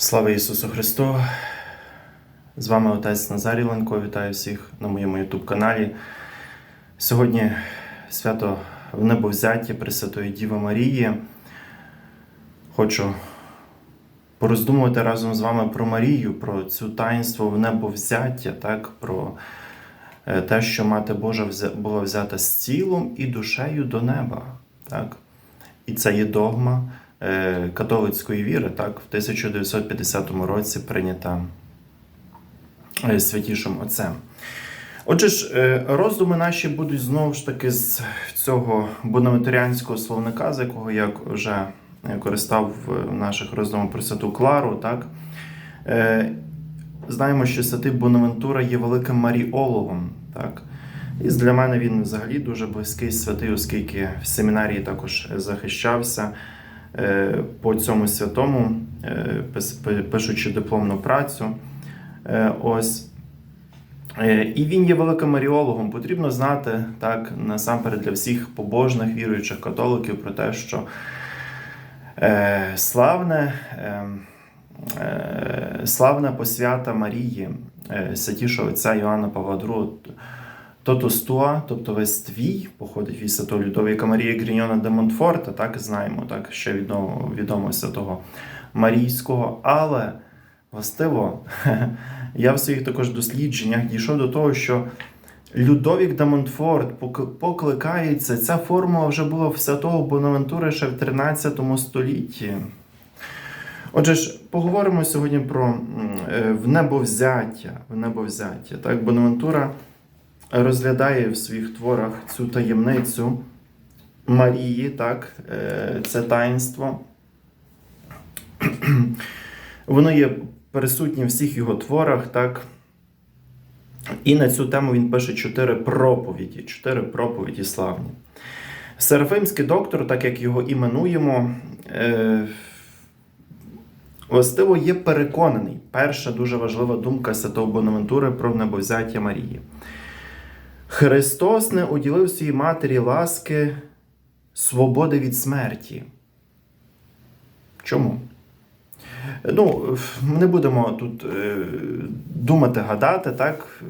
Слава Ісусу Христу! З вами отець Назарій Ленко. Вітаю всіх на моєму YouTube каналі. Сьогодні свято в небовзяття Пресвятої Діви Марії. Хочу пороздумувати разом з вами про Марію, про цю таїнство в небовзяття, так? про е, те, що Мати Божа була взята з тілом і душею до неба. Так? І це є догма католицької віри, так, в 1950 році прийнята е, святішим отцем. Отже ж, е, роздуми наші будуть знову ж таки з цього бонавентаріанського словника, з якого я вже е, користав в наших роздумах про Святу Клару. Так? Е, Знаємо, що святий Бонавентура є великим маріологом. Так? І для мене він взагалі дуже близький святий, оскільки в семінарії також захищався е, по цьому святому, е, пишучи дипломну працю. Е, Ось. Е, І він є великим маріологом. Потрібно знати так насамперед для всіх побожних віруючих католиків про те, що е, славне, е, е, славна посвята Марії, е, святішого отця Іоанна Павла II, Тотус Туа, тобто весь твій, походить від святого Людовіка Марія Гріньона де Монтфорта, так знаємо, так ще відомо, відомо святого Марійського. Але властиво, я в своїх також дослідженнях дійшов до того, що Людовік де Монтфорт покликається, ця формула вже була в святого Бонавентури ще в 13 столітті. Отже ж, поговоримо сьогодні про е, внебовзяття. внебовзяття. Так, Бонавентура розглядає в своїх творах цю таємницю Марії, так, е, це таїнство. Воно є присутнє в всіх його творах, так. І на цю тему він пише чотири проповіді, чотири проповіді славні. Серафимський доктор, так як його іменуємо, е, властиво є переконаний. Перша дуже важлива думка Святого Бонавентури про небовзяття Марії. Христос не уділив своїй матері ласки свободи від смерті. Чому? Ну, не будемо тут е, думати, гадати, так?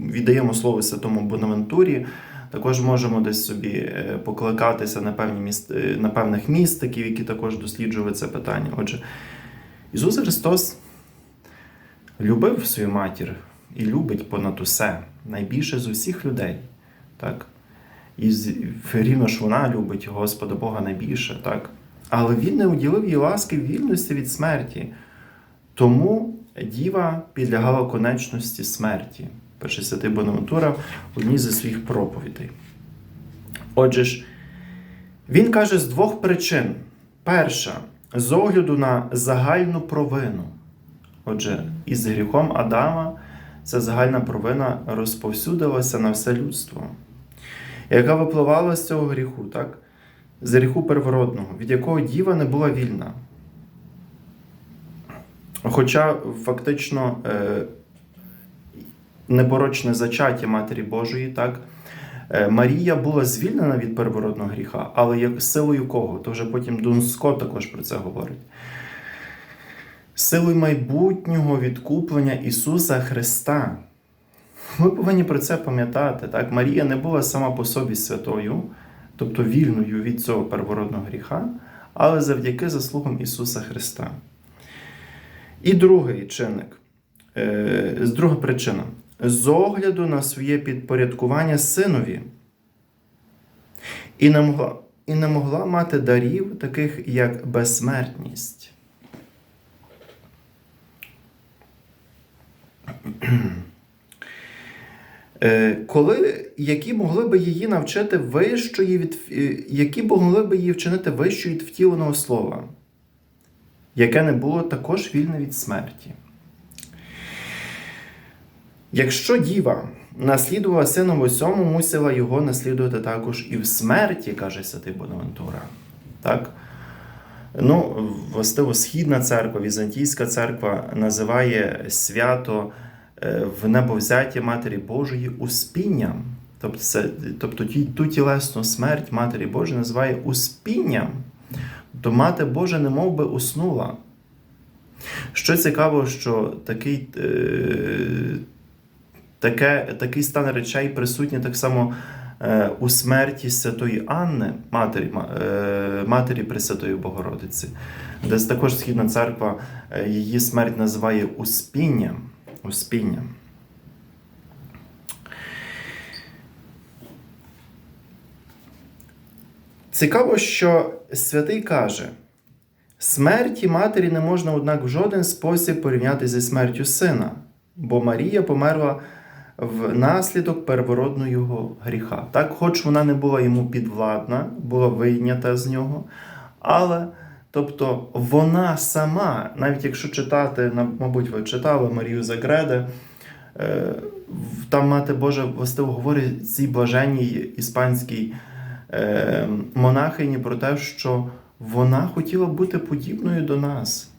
Віддаємо слово Святому Бонавентурі. Також можемо десь собі е, покликатися на, певні міст, е, на певних містиків, які також досліджували це питання. Отже, Ісус Христос любив свою матір і любить понад усе, найбільше з усіх людей. Так? І рівно ж вона любить Господа Бога найбільше, так? Але він не уділив їй ласки вільності від смерті. Тому діва підлягала конечності смерті. Перший святий Бонавентура в одній зі своїх проповідей. Отже ж, він каже з двох причин. Перша, з огляду на загальну провину. Отже, із гріхом Адама ця загальна провина розповсюдилася на все людство, яка випливала з цього гріху, так? з гріху первородного, від якого діва не була вільна. Хоча фактично е, непорочне зачаття Матері Божої, так, е, Марія була звільнена від первородного гріха, але як силою кого? То вже потім Дун Скотт також про це говорить. Силою майбутнього відкуплення Ісуса Христа. Ми повинні про це пам'ятати. Так? Марія не була сама по собі святою, тобто вільною від цього первородного гріха, але завдяки заслугам Ісуса Христа. І другий чинник, е, з друга причина. З огляду на своє підпорядкування синові. І не могла, і не могла мати дарів, таких як безсмертність. Коли, які могли би її навчити вищої від, е, які могли би її вчинити вищою від втіленого слова, яке не було також вільне від смерті. Якщо діва наслідувала сина в усьому, мусила його наслідувати також і в смерті, каже святий Бонавентура. Так? Ну, властиво, Східна церква, Візантійська церква називає свято е, в небовзяття Матері Божої успінням. Тобто, це, тобто ту тілесну смерть Матері Божої називає успінням. Тобто Мати Божа не би уснула. Що цікаво, що такий, е, таке, такий стан речей присутній так само е, у смерті Святої Анни, матері, е, матері Пресвятої Богородиці, де також Східна церква е, її смерть називає Успінням. Успінням. Цікаво, що святий каже: смерті матері не можна, однак, в жоден спосіб порівняти зі смертю сина, бо Марія померла внаслідок первородного його гріха. Так, хоч вона не була йому підвладна, була вийнята з нього, але тобто вона сама, навіть якщо читати, мабуть, ви читали Марію Загреде, е, там мати Божа властиво говорить цій блаженній іспанській е, монахині про те, що вона хотіла бути подібною до нас.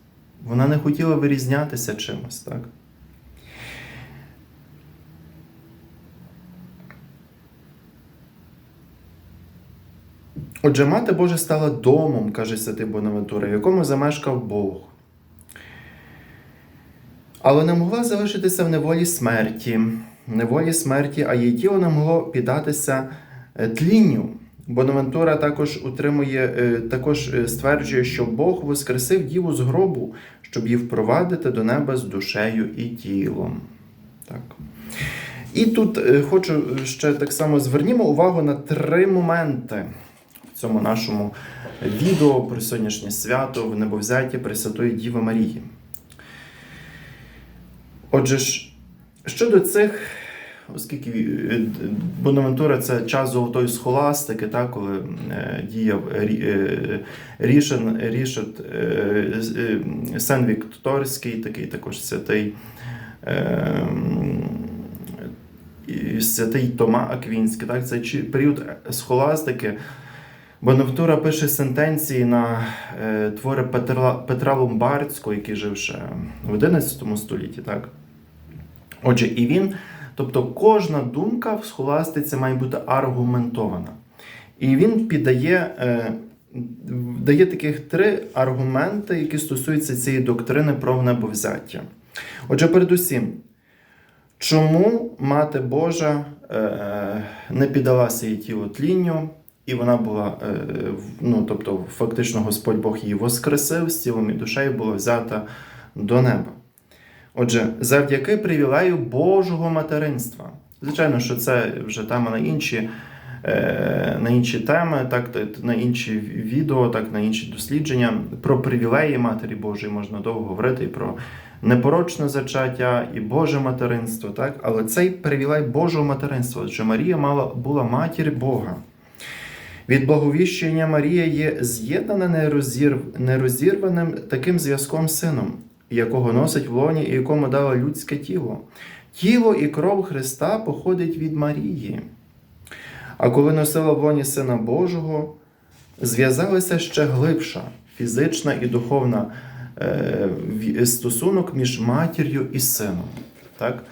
Вона не хотіла вирізнятися чимось, так? Отже, мати Божа стала домом, каже святий Бонавентура, в якому замешкав Бог. Але не могла залишитися в неволі смерті, неволі смерті, а її тіло не могло піддатися е, тлінню. Бонавентура також утримує, е, також е, стверджує, що Бог воскресив діву з гробу, щоб її впровадити до неба з душею і тілом. Так. І тут хочу ще так само звернімо увагу на три моменти цьому нашому відео про сьогоднішнє свято в небовзяті Пресвятої Діви Марії. Отже ж, щодо цих, оскільки е, Бонавентура це час золотої схоластики, так, коли е, діяв Рі- е, Рішен, Рішет е, е, Сен Вікторський, такий також святий. е, святий Тома Аквінський, так, це період схоластики. Бонавтура пише сентенції на е, твори Петра, Петра Ломбардського, який жив ще в 11 столітті. Так? Отже, і він, тобто кожна думка в схоластиці має бути аргументована. І він піддає, е, дає таких три аргументи, які стосуються цієї доктрини про небовзяття. Отже, передусім, чому Мати Божа е, не піддалася її тілу тлінню, і вона була, е, ну, тобто, фактично Господь Бог її воскресив з тілом і душею була взята до неба. Отже, завдяки привілею Божого материнства. Звичайно, що це вже тема на інші, е, на інші теми, так, на інші відео, так, на інші дослідження. Про привілеї Матері Божої можна довго говорити і про непорочне зачаття, і Боже материнство. Так? Але цей привілей Божого материнства, адже Марія мала, була матір Бога. Від благовіщення Марія є з'єднана нерозірв... нерозірваним таким зв'язком сином, якого носить в лоні і якому дало людське тіло. Тіло і кров Христа походить від Марії. А коли носила в лоні Сина Божого, зв'язалася ще глибша фізична і духовна е, стосунок між матір'ю і сином. Так?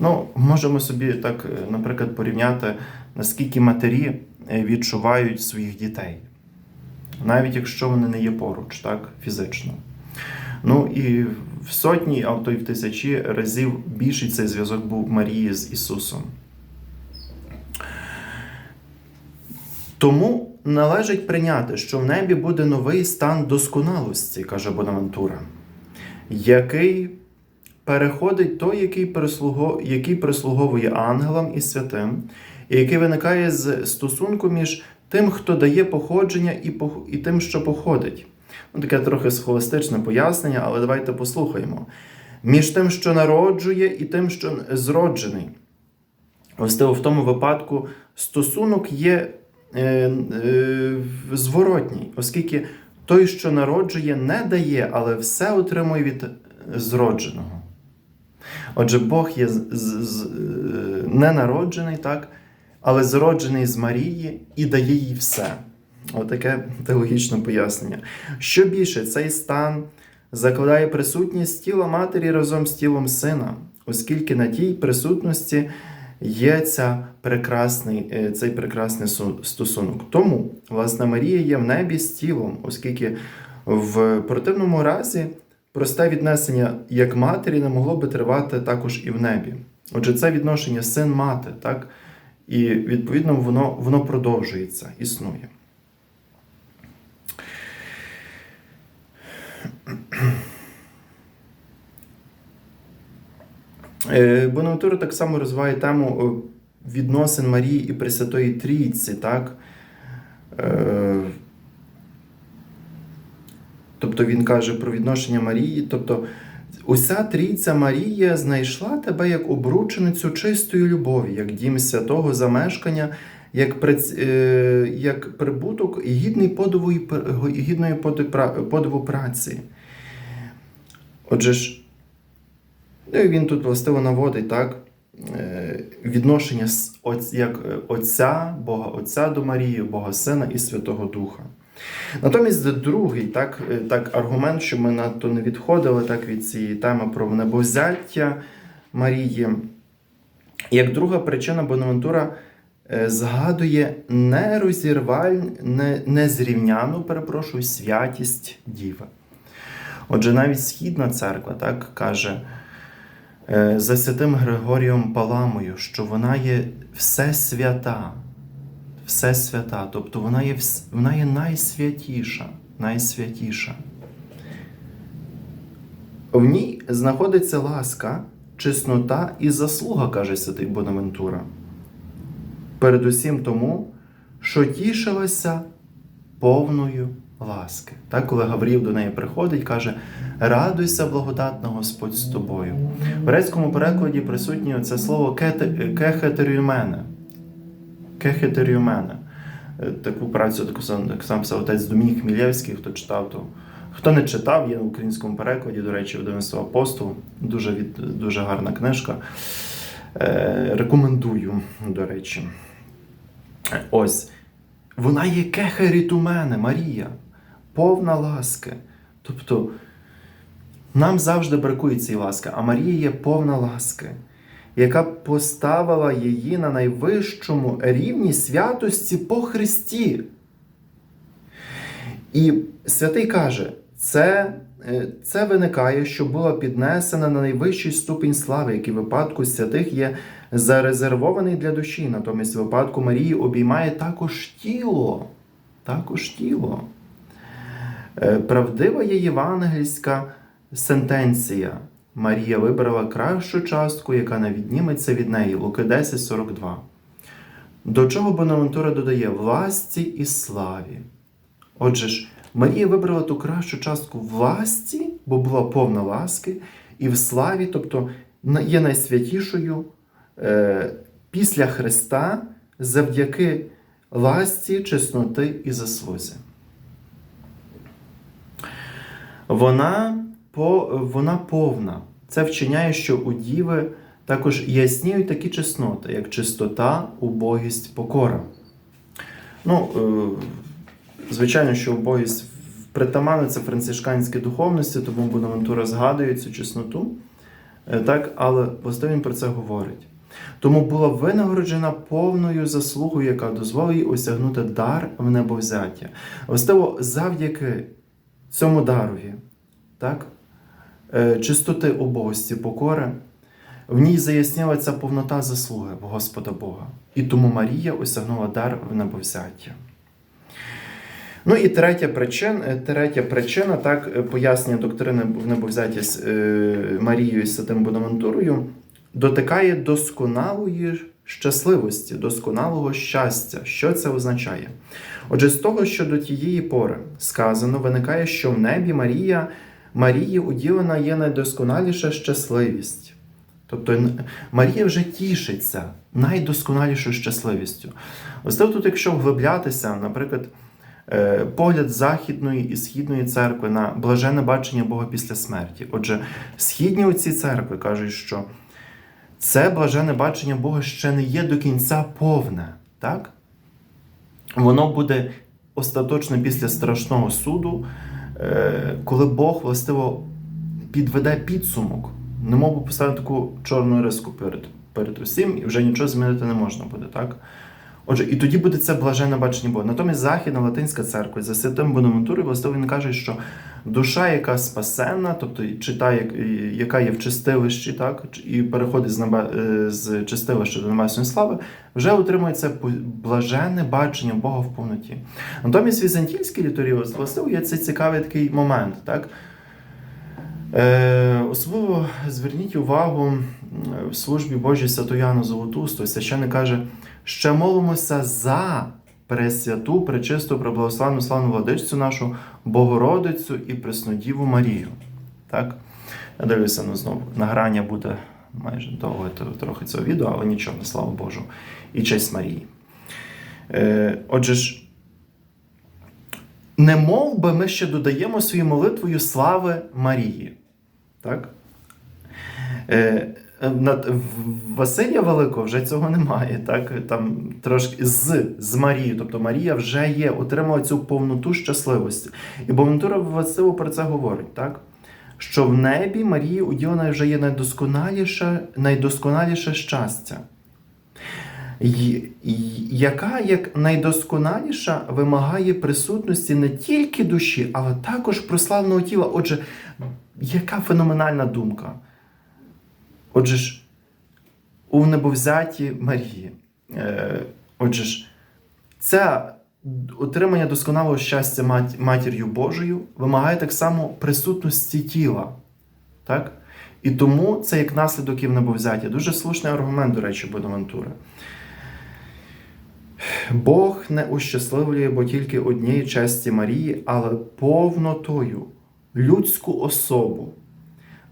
Ну, можемо собі так, е, наприклад, порівняти, наскільки матері відчувають своїх дітей, навіть якщо вони не є поруч, так, фізично. Ну і в сотні, а то й в тисячі разів більший цей зв'язок був Марії з Ісусом. Тому належить прийняти, що в небі буде новий стан досконалості, каже Бонавентура, який переходить той, який, прислуговує ангелам і святим, який виникає з стосунку між тим, хто дає походження, і, і тим, що походить. Ну, таке трохи схоластичне пояснення, але давайте послухаємо. Між тим, що народжує, і тим, що зроджений. Ось в тому випадку стосунок є е, е, зворотній, оскільки той, що народжує, не дає, але все отримує від зродженого. Отже, Бог є з, з, з, е, ненароджений, так, але зроджений з Марії і дає їй все. Отаке теологічне пояснення. Що більше, цей стан закладає присутність тіла матері разом з тілом сина, оскільки на тій присутності є ця прекрасний, е, цей прекрасний стосунок. Тому, власне, Марія є в небі з тілом, оскільки в противному разі просте віднесення як матері не могло би тривати також і в небі. Отже, це відношення син-мати, так? І відповідно воно, воно продовжується, існує. Е, Бонавентура так само розвиває тему е, відносин Марії і Пресвятої Трійці, так? Е, Тобто він каже про відношення Марії. Тобто, уся трійця Марія знайшла тебе як обрученицю чистої любові, як дім святого замешкання, як, приц- е, як прибуток гідний подиву, і гідної поди- подиву праці. Отже ж, ну він тут властиво наводить так, е, відношення як е, Отця, Бога Отця до Марії, Бога Сина і Святого Духа. Натомість другий так, е, так, аргумент, щоб ми надто не відходили так, від цієї теми про небовзяття Марії. Як друга причина, Бонавентура е, згадує нерозірваль, не, незрівняну, перепрошую, святість Діви. Отже, навіть Східна церква так, каже е, за святим Григорієм Паламою, що вона є все свята, все свята, тобто вона є, вона є найсвятіша, найсвятіша. В ній знаходиться ласка, чеснота і заслуга, каже святий Бонавентура. Передусім тому, що тішилася повною ласки. Так, коли Гаврів до неї приходить, каже: Радуйся, благодатна Господь з тобою. В грецькому перекладі присутнє це слово «кете- кехетерюмене. Кехетерюмене. Е, Таку працю таку сам, так сам писав отець Домінік Хмілєвський, хто читав, то хто не читав, є в українському перекладі, до речі, видавництво апостол. Дуже, від, дуже гарна книжка. Е, рекомендую, до речі. Ось. Вона є кехеріт у мене, Марія, повна ласки. Тобто нам завжди бракує цієї ласки, а Марія є повна ласки, яка поставила її на найвищому рівні святості по Христі. І святий каже, це, е, це виникає, що була піднесена на найвищий ступінь слави, який в випадку святих є зарезервований для душі. Натомість в випадку Марії обіймає також тіло. Також тіло. Е, Правдива є євангельська сентенція. Марія вибрала кращу частку, яка не від неї. Луки 10.42. До чого Бонавентура додає власті і славі. Отже ж, Марія вибрала ту кращу частку власті, бо була повна ласки, і в славі, тобто є найсвятішою е, після Христа завдяки ласті, чесноти і заслузі. Вона, по, вона повна. Це вчиняє, що у Діви також ясніють такі чесноти, як чистота, убогість, покора. Ну, е, звичайно, що убогість притаманна це францишканській духовності, тому Бонавентура згадує цю чесноту, е, так, але власне він про це говорить. Тому була винагороджена повною заслугою, яка дозволила їй осягнути дар в небовзяття. Властиво, завдяки цьому дарові, так, чистоти убогості, покори, в ній заясніла ця повнота заслуги Господа Бога. І тому Марія осягнула дар в небовзяття. Ну і третя причина, третя причина так, е, пояснення доктрини в небовзятті з е, Марією і Святим Бонавентурою дотикає досконалої щасливості, досконалого щастя. Що це означає? Отже, з того, що до тієї пори сказано, виникає, що в небі Марія, Марії уділена є найдосконаліша щасливість. Тобто Марія вже тішиться найдосконалішою щасливістю. Ось тут, якщо вглиблятися, наприклад, е, погляд Західної і Східної церкви на блаженне бачення Бога після смерті. Отже, східні оці церкви кажуть, що це блаженне бачення Бога ще не є до кінця повне. Так? Воно буде остаточно після страшного суду, коли Бог властиво підведе підсумок, не мов би поставити таку чорну риску перед, перед усім, і вже нічого змінити не можна буде. Так? Отже, і тоді буде це блаженне бачення Бога. Натомість Західна Латинська церква за святим Бонавентурою властиво він каже, що душа, яка спасенна, тобто чи та, яка є в чистилищі, так, і переходить з, небе, е, з чистилища до небесної слави, вже отримує це блаженне бачення Бога в повноті. Натомість в візантійській літургії властиво є цей цікавий такий момент. Так? Е, особливо зверніть увагу в службі Божій Святояну Золотусту. Священник каже, ще молимося за Пресвяту, Пречисту, Преблагославну, славну владичцю нашу, Богородицю і Преснодіву Марію. Так? Я дивлюся, ну знову награння буде майже довго трохи цього відео, але нічого, слава Божу. І честь Марії. Е, отже ж, не мов би ми ще додаємо своєю молитвою слави Марії. Так? Е, над- в Василія Великого вже цього немає. Так? Там трошки з, з Марією. Тобто Марія вже є, отримала цю повноту щасливості. І Бонатура Василу про це говорить. Так? Що в небі Марії уділена вже є найдосконаліше, найдосконаліше щастя. Яка як найдосконаліша вимагає присутності не тільки душі, але також прославного тіла. Отже, яка феноменальна думка? Отже ж, у небовзяті Марії. Е, отже ж, це отримання досконалого щастя мат- матір'ю Божою вимагає так само присутності тіла. Так? І тому це як наслідок і в небовзяті. Дуже слушний аргумент, до речі, Бонавентури. Бог не ущасливлює, бо тільки однієї часті Марії, але повнотою людську особу,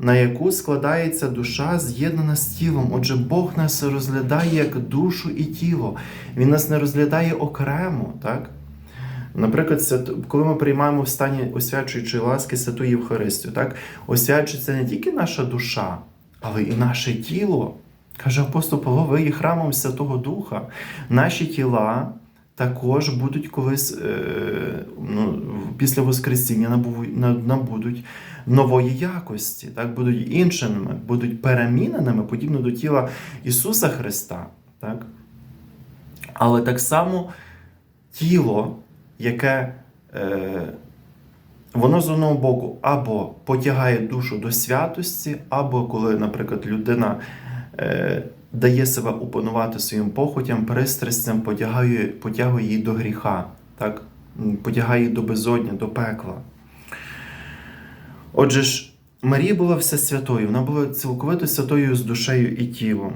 на яку складається душа, з'єднана з тілом. Отже, Бог нас розглядає як душу і тіло. Він нас не розглядає окремо. так? Наприклад, коли ми приймаємо в стані освячуючої ласки Святу Євхаристію, так? освячується не тільки наша душа, але і наше тіло. Каже апостол Павло, ви є храмом Святого Духа. Наші тіла також будуть колись е, ну, після Воскресіння набудуть нової якості, так? будуть іншими, будуть переміненими, подібно до тіла Ісуса Христа. Так? Але так само тіло, яке е, воно з одного боку або потягає душу до святості, або коли, наприклад, людина е, дає себе опанувати своїм похотям, пристрастям, потягає, потягує її до гріха, так? Потягає її до безодня, до пекла. Отже ж, Марія була все святою, вона була цілковито святою з душею і тілом.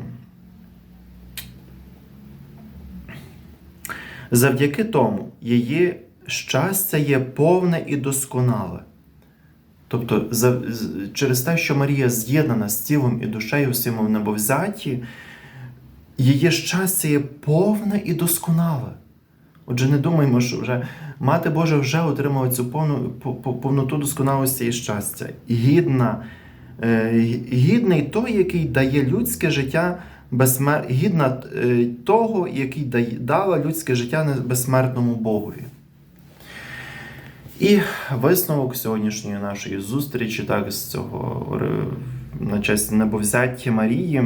Завдяки тому її щастя є повне і досконале. Тобто, через те, що Марія з'єднана з тілом і душею в небовзяті, її щастя є повне і досконале. Отже, не думаймо, що вже Мати Божа вже отримала цю повну, по- по- повноту досконалості і щастя. Гідна, е, гідний той, який дає людське життя безсмер... гідна е, того, який дала людське життя безсмертному Богові. І висновок сьогоднішньої нашої зустрічі, так, з цього на честь небовзяття Марії.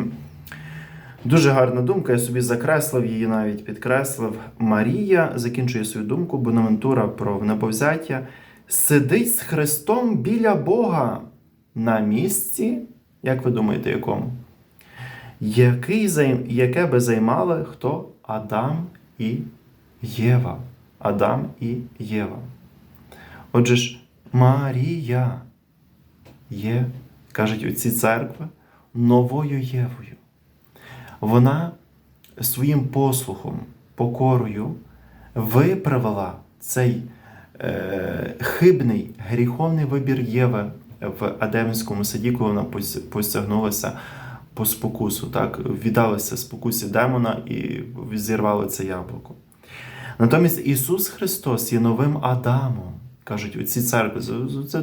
Дуже гарна думка, я собі закреслив її, навіть підкреслив. Марія закінчує свою думку, Бонавентура про небовзяття. Сидить з Христом біля Бога на місці, як ви думаєте, якому? Який, яке би займали хто? Адам і Єва. Адам і Єва. Отже ж, Марія є, кажуть отці церкви, новою Євою. Вона своїм послухом, покорою виправила цей е, хибний гріховний вибір Єви в Адемському саді, коли вона посягнулася по спокусу, так? віддалася спокусі демона і зірвала це яблуко. Натомість Ісус Христос є новим Адамом, кажуть оці церкви. Це,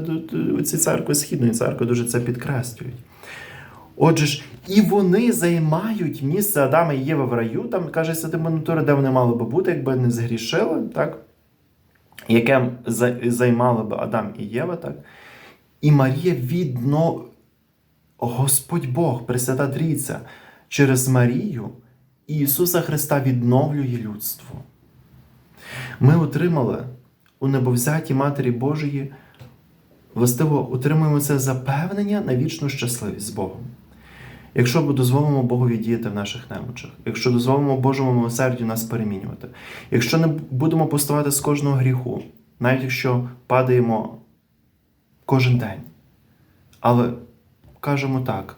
оці церкви Східної церкви дуже це підкреслюють. Отже ж, і вони займають місце Адама і Єви в раю, там каже Святий Бонатура, де вони мали би бути, якби не згрішили, так? яке за- займали би Адам і Єва, так? І Марія відно, Господь Бог, Пресвята Трійця, через Марію Ісуса Христа відновлює людство. Ми отримали у небовзяті Матері Божої, властиво отримуємо це запевнення на вічну щасливість з Богом. Якщо ми дозволимо Богові діяти в наших немочах, якщо дозволимо Божому милосердю нас перемінювати, якщо не будемо поставати з кожного гріху, навіть якщо падаємо кожен день, але кажемо так.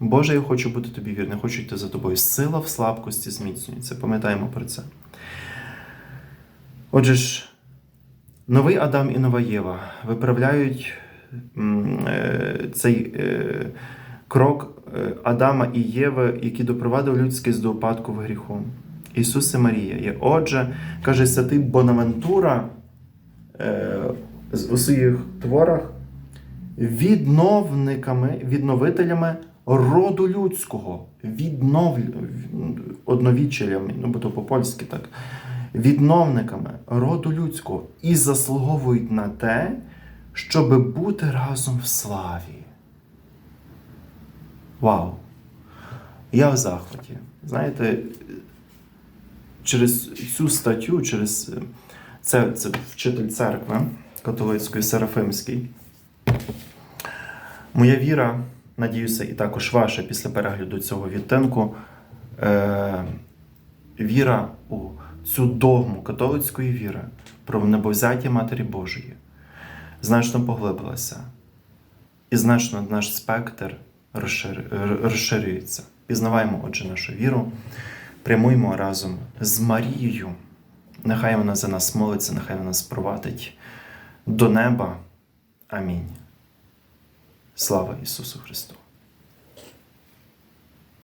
Боже, я хочу бути тобі вірним, хочу йти за тобою. Сила в слабкості зміцнюється. Пам'ятаємо про це. Отже ж, новий Адам і нова Єва виправляють е, цей е, крок Адама і Єви, який допровадив людськість до упадку в гріху. Ісус і Марія є. Отже, каже святий Бонавентура е, у своїх творах відновниками, відновителями роду людського, віднов... одновічелями, ну бо то по-польськи так, відновниками роду людського і заслуговують на те, щоб бути разом в славі. Вау! Я в захваті. Знаєте, через цю статтю, через це, це вчитель церкви католицької Серафимський. Моя віра, надіюся, і також ваша після перегляду цього відтинку, е, віра у цю догму католицької віри про небовзяття Матері Божої значно поглибилася. І значно наш спектр розширюється. Пізнаваємо, отже, нашу віру, прямуємо разом з Марією. Нехай вона за нас молиться, нехай вона нас провадить до неба. Амінь. Слава Ісусу Христу!